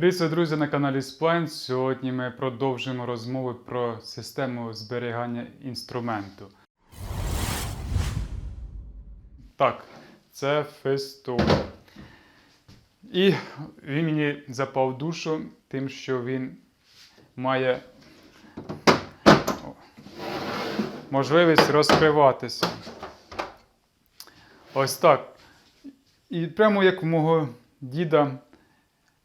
Привіт, друзі на каналі Spline. Сьогодні ми продовжимо розмови про систему зберігання інструменту. Так, це фесту. І він мені запав душу тим, що він має можливість розкриватися. Ось так. І прямо як у мого діда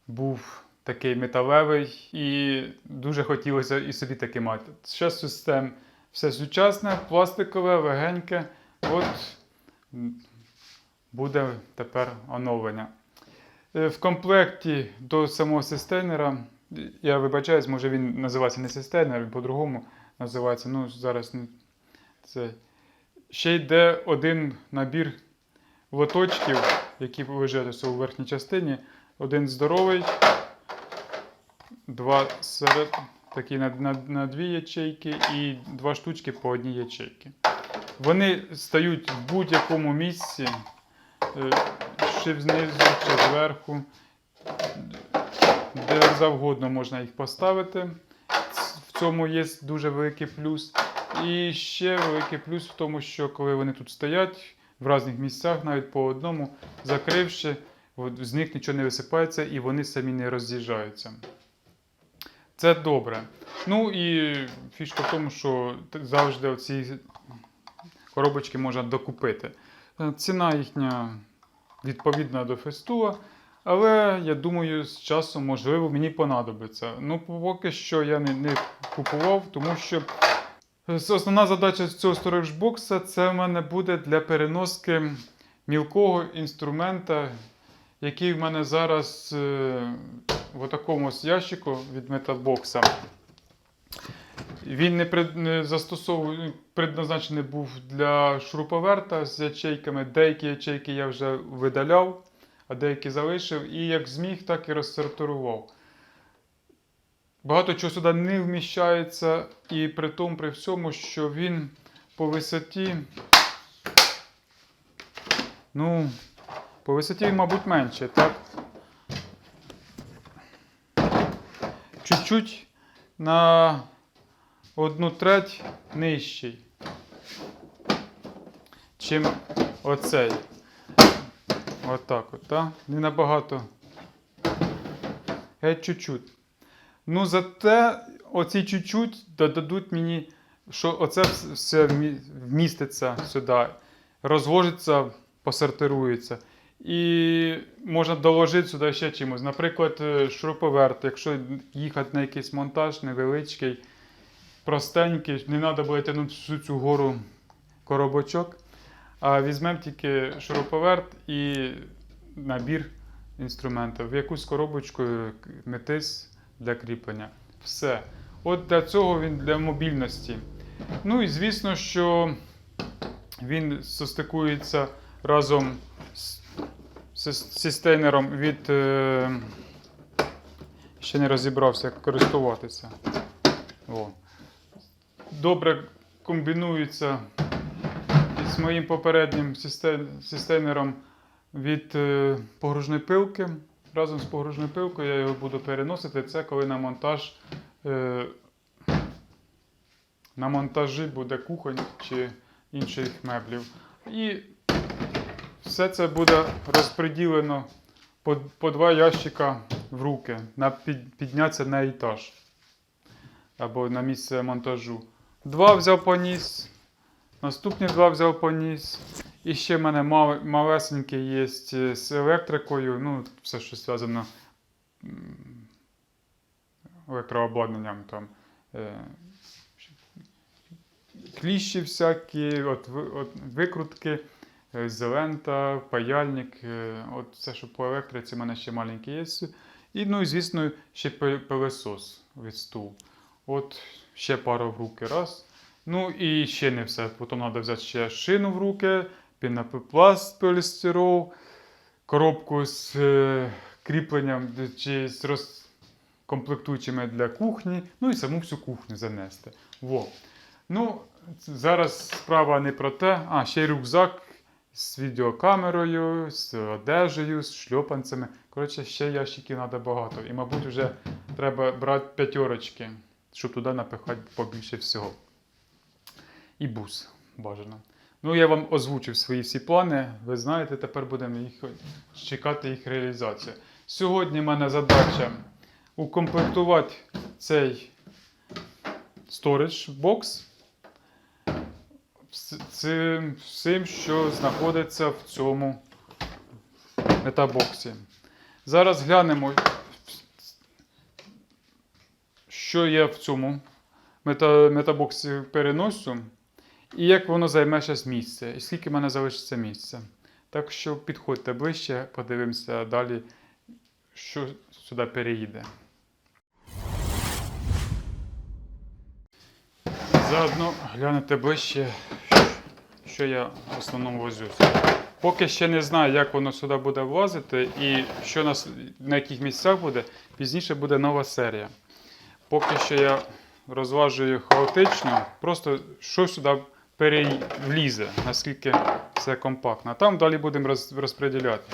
був такий металевий, і дуже хотілося і собі таке мати. Зараз систем все сучасне, пластикове, легеньке. От буде тепер оновлення. Е, В комплекті до самого систейнера, я вибачаюсь, може він називається не систейнер, він по-другому називається. Ну, зараз це. Ще йде один набір лоточків, які вижаються у верхній частині. Один здоровий, два серед, такі на, на, на дві ячейки і два штучки по одній ячейки. Вони стають в будь-якому місці, е, чи знизу, чи зверху, де завгодно можна їх поставити. В цьому є дуже великий плюс. І ще великий плюс в тому, що коли вони тут стоять в різних місцях, навіть по одному, закривши, з них нічого не висипається і вони самі не роз'їжджаються. Це добре. Ну і фішка в тому, що завжди ці коробочки можна докупити. Е, Ціна їхня відповідна до фестула, але я думаю, з часом, можливо, мені понадобиться. Ну, поки що я не, не купував, тому що е, основна задача цього сторожбокса це в мене буде для переноски мілкого інструмента, який в мене зараз е, в такому ящику від металбокса. Він не, застосовую, предназначений був для шуруповерта з ячейками. Деякі ячейки я вже видаляв, а деякі залишив. І як зміг, так і розсортував. Багато чого сюди не вміщається, і при тому, при всьому, що він по висоті. Ну, по висоті, мабуть, менше, так? Чуть-чуть на одну треть нижчий, чим оцей. Отак от, так? Не набагато. Геть чуть-чуть. Ну, зате оці чуть-чуть додадуть мені, що оце все вміститься сюди, розложиться, посортирується. І можна доложити сюди ще чимось. Наприклад, е, шуруповерт, якщо їхати на якийсь монтаж невеличкий, простенький, не треба буде тягнути всю цю гору коробочок, а візьмемо тільки шуруповерт і набір інструментів, в якусь коробочку е, метис для кріплення. Все. От для цього він для мобільності. Ну і звісно, що він состикується разом систейнером від. Е, ще не розібрався, як користуватися. О. Добре комбінується з моїм попереднім систейнером від е, погружної пилки. Разом з погружною пилкою я його буду переносити. Це коли на монтаж е, на монтажі буде кухонь чи інших меблів. І все це буде розподілено по, по два ящика в руки на під, підняття на етаж або на місце монтажу. Два взяв поніс, наступні два взяв поніс. І ще в мене мал, малесенький є з електрикою, ну, все, що зв'язано електрообладнанням там. Е, кліщі всякі, от, от, викрутки, е, зелента, паяльник, е, от все, що по електриці, в мене ще маленький є. І, ну, і звісно, ще пи- пилесос від стул. От ще пару в руки раз. Ну і ще не все. Потім треба взяти ще шину в руки, пінопласт полістирол, коробку з е, кріпленням чи з розкомплектуючими для кухні, ну і саму всю кухню занести. Во. Ну, зараз справа не про те. А, ще й рюкзак з відеокамерою, з одежею, з шльопанцями. Коротше, ще ящиків треба багато. І, мабуть, вже треба брати п'ятерочки, щоб туди напихати побільше всього. І бус бажано. Ну, я вам озвучив свої всі плани. Ви знаєте, тепер будемо їх чекати їх реалізацію. Сьогодні в мене задача укомплектувати цей storage бокс цим всім, що знаходиться в цьому метабоксі. Зараз глянемо, що є в цьому мета, метабоксі переносу, і як воно займе зараз місце, і скільки в мене залишиться місця. Так що підходьте ближче, подивимося далі, що сюди переїде. Заодно глянете ближче, що я в основному возюсь. Поки ще не знаю, як воно сюди буде влазити і що нас, на яких місцях буде, пізніше буде нова серія. Поки що я розважую хаотично, просто що сюди пере... влізе, наскільки все компактно. Там далі будемо роз... розподіляти.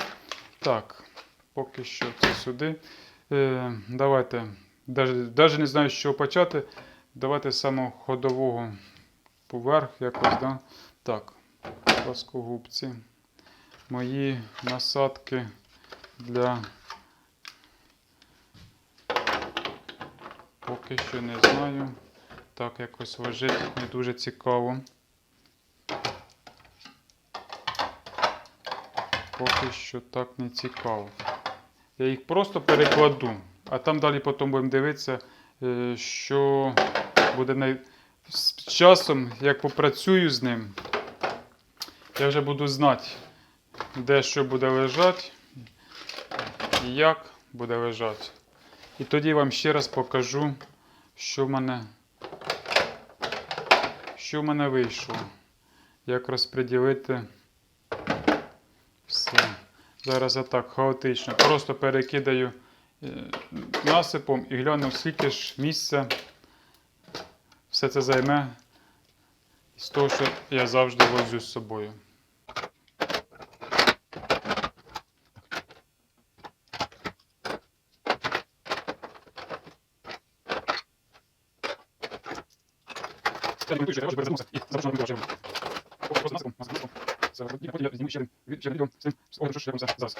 Так, поки що це сюди. Е, давайте, навіть не знаю, з чого почати. Давайте з самого ходового поверх якось, да? Так, плоскогубці. Мої насадки для. Поки що не знаю. Так, якось лежить не дуже цікаво. Поки що так не цікаво. Я їх просто перекладу, а там далі потім будемо дивитися, е, що буде най... з часом, як попрацюю з ним, я вже буду знати, де що буде лежати і як буде лежати. І тоді вам ще раз покажу, що в мене, що в мене вийшло. Як розподілити все. Зараз я так хаотично. Просто перекидаю е, насипом і гляну, скільки ж місця все це займе з того, що я завжди возю з собою. Я не готую, що я вже перезамовся і запрошую на відео. Просто насипом, насипом. Це і потім я зніму ще один від- ще один відео з цим, з оглядом, що я робив зараз.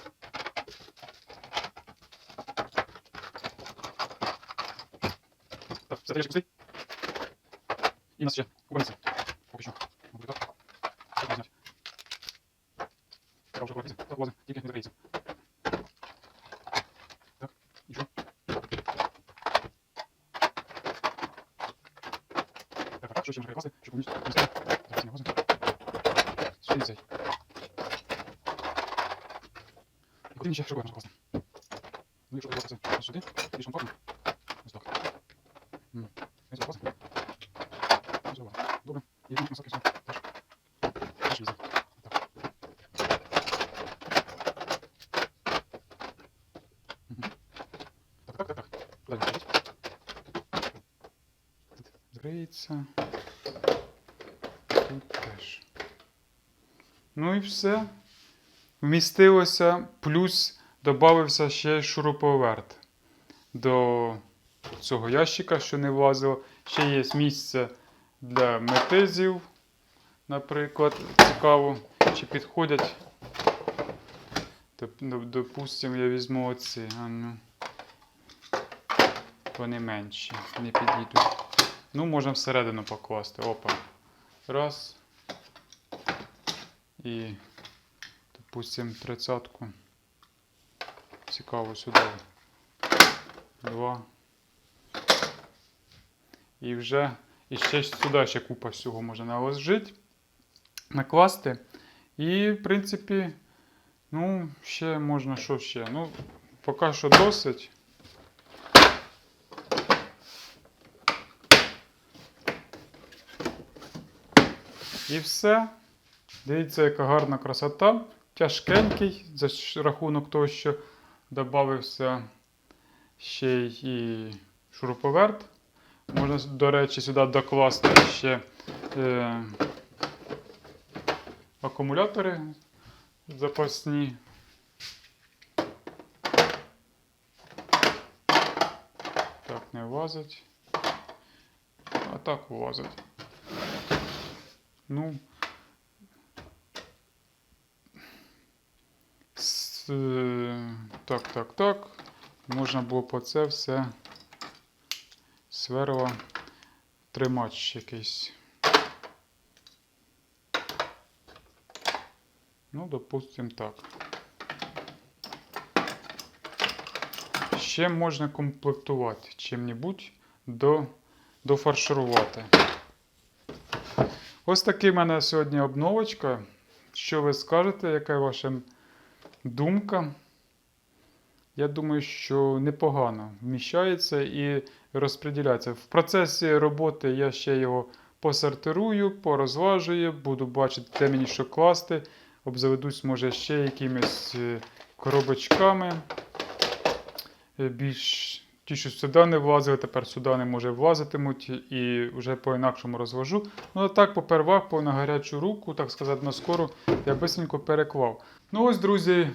Так, все, я ще пустий. І у нас ще кубаниця. Поки що. Мабуть, так. Так, не знати. Так, вже кубаниця. Так, лазим, тільки не закриється. Так, і що? Так, так, що ще можна класти, щоб повністю не стало. Зараз не лазим. Ще не цей. І куди ще шукаємо можна класти? Ну, якщо класти це ось сюди, більш компактно. Ось так. М. Ось так класти. Ось так. Добре. І на насадки все. Теж. Теж візьме. Так. Мгм. Так, так, так, так. Куди він лежить? Тут закриється. Тут теж. Ну і все. Вмістилося, плюс додався ще шуруповерт до цього ящика, що не влазило. Ще є місце для метизів, наприклад. Цікаво, чи підходять. Доп- Допустимо, я візьму оці. А ну. Вони менші, не підійдуть. Ну, можемо всередину покласти. Опа. Раз. І, допустимо, тридцятку. Цікаво сюди. Два. І вже і ще сюди ще купа всього можна наложити, накласти. І, в принципі, ну, ще можна що ще. Ну, поки що досить. І все. Дивіться, яка гарна красота. Тяжкенький за рахунок того, що додався ще й шуруповерт. Можна, до речі, сюди докласти ще е, акумулятори запасні. Так, не влазить. А так влазить. Ну. С, е, так, так, так. Можна було по це все сверло тримач якийсь. Ну, допустим, так. Ще можна комплектувати чим-небудь до, дофарширувати. Ось такий в мене сьогодні обновочка. Що ви скажете, яка ваша думка? Я думаю, що непогано вміщається і розподіляється. В процесі роботи я ще його посортирую, порозважую, буду бачити, де мені що класти. Обзаведусь, може, ще якимись е, коробочками. Е, Більш ті, що сюди не влазили, тепер сюди не може влазитимуть і вже по-інакшому розвожу. Ну а так, попервах, по на гарячу руку, так сказати, на скору, я бисенько переклав. Ну ось, друзі,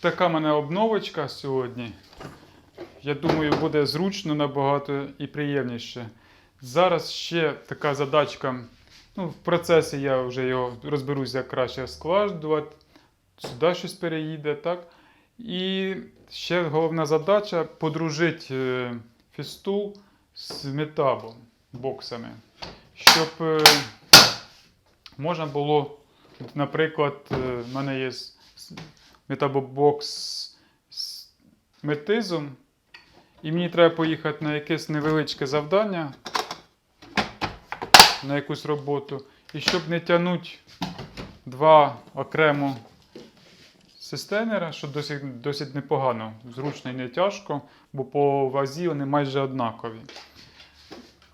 така мене обновочка сьогодні. Я думаю, буде зручно набагато і приємніше. Зараз ще така задачка. Ну, в процесі я вже його розберусь, як краще складувати. Сюди щось переїде, так? І ще головна задача подружити е, фістул з метабом, боксами. Щоб е, можна було, наприклад, е, в мене є метабобокс з метизом, і мені треба поїхати на якесь невеличке завдання, на якусь роботу. І щоб не тягнути два окремо системера, що досить, досить непогано, зручно і не тяжко, бо по вазі вони майже однакові.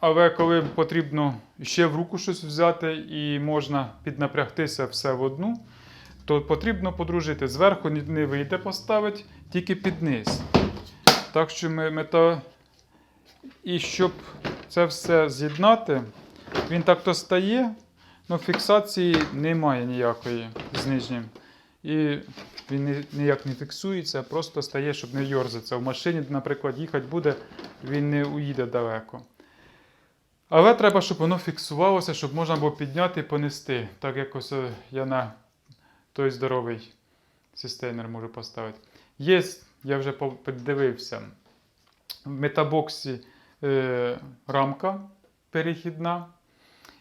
Але коли потрібно ще в руку щось взяти і можна піднапрягтися все в одну, то потрібно подружити. Зверху не- вийде поставити, тільки під низ. Так що ми мета. І щоб це все з'єднати, він так-то стає, але фіксації немає ніякої з нижнім. І він ніяк не фіксується, просто стає, щоб не йорзатися. В машині, наприклад, їхати буде, він не уїде далеко. Але треба, щоб воно фіксувалося, щоб можна було підняти і понести. Так як е, я на той здоровий систейнер можу поставити. Є, я вже по- подивився, в метабоксі е, рамка перехідна.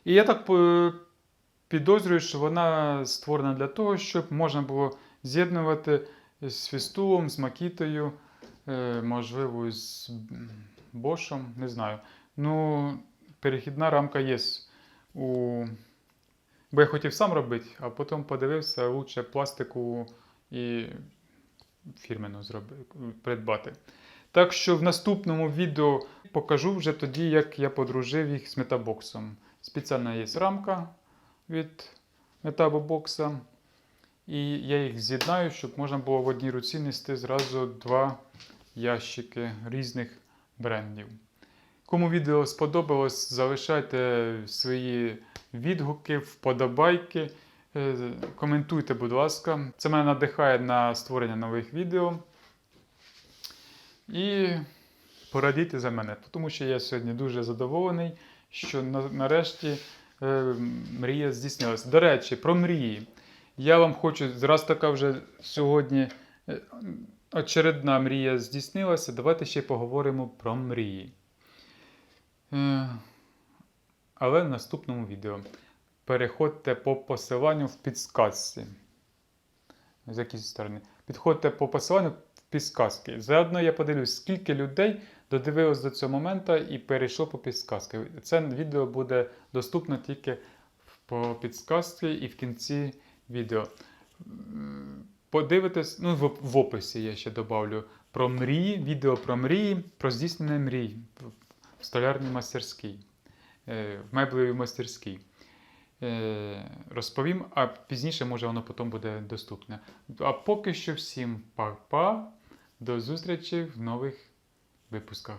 І я так підозрюю, що вона створена для того, щоб можна було з'єднувати з фістулом, з макітою, е, можливо, з бошом, не знаю. Ну, перехідна рамка є у. Бо я хотів сам робити, а потім подивився лучше пластику і фірмену зроби, придбати. Так що в наступному відео покажу вже тоді, як я подружив їх з метабоксом. Спеціальна є рамка від метабобокса. І я їх з'єднаю, щоб можна було в одній руці нести зразу два ящики різних брендів. Кому відео сподобалось, залишайте свої відгуки, вподобайки. Е, Коментуйте, будь ласка. Це мене надихає на створення нових відео. І порадійте за мене, тому що я сьогодні дуже задоволений, що нарешті е, мрія здійснилася. До речі, про мрії. Я вам хочу, раз така вже сьогодні е, очередна мрія здійснилася, давайте ще поговоримо про мрії. Е, Але в наступному відео. Переходьте по посиланню в підсказці. З якої сторони? Підходьте по посиланню в підсказки. Заодно я подивлюсь, скільки людей додивилось до цього моменту і перейшло по підсказки. Це відео буде доступно тільки по підсказці і в кінці відео. Подивитесь, ну в, в описі я ще добавлю про мрії, відео про мрії, про здійснення мрій в столярній мастерській, е, в меблевій мастерській. Е, Розповім, а пізніше, може, воно потім буде доступне. А поки що всім па-па. До зустрічі в нових випусках.